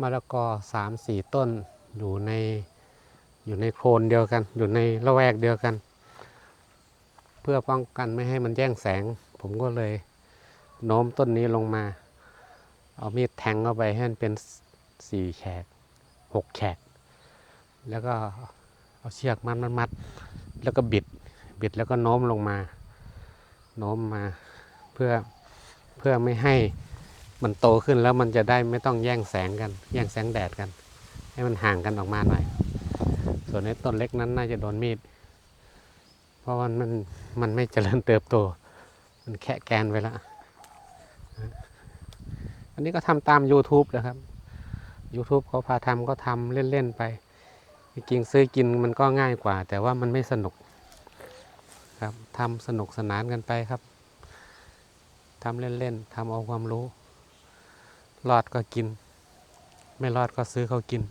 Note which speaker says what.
Speaker 1: มะละกอสามสี่ต้นอยู่ในอยู่ในโคนเดียวกัน อยู่ในละแวกเดียวกัน เพื่อป้องกันไม่ให้มันแย่งแสง ผมก็เลยโน้มต้นนี้ลงมา เอามีดแทงเข้าไปให้มันเป็นสี่แฉกหกแฉกแล้วก็เอาเชือกมัดมัดมัดแล้วก็บิดบิดแล้วก็โน้มลงมา โน้มมาเพื่อเพื่อไม่ให้ มันโตขึ้นแล้วมันจะได้ไม่ต้องแย่งแสงกัน แย่งแสงแดดกัน ให้มันห่างกันออกมาหน่อย ส่วนในต้นเล็กนั้นน่าจะโดนมีด เพราะว่ามันมันไม่เจริญเติบโต มันแค่แกนไว้แล้วอันนี้ก็ทำตาม YouTube นะครับ YouTube เขาพาทำก็ทำเล่น ๆ ไปจริงซื้อกินมันก็ง่ายกว่า แต่ว่ามันไม่สนุกครับทำสนุกสนานกันไปครับทำเล่น ๆทำเอาความรู้ รอดก็กิน ไม่รอดก็ซื้อเขากิน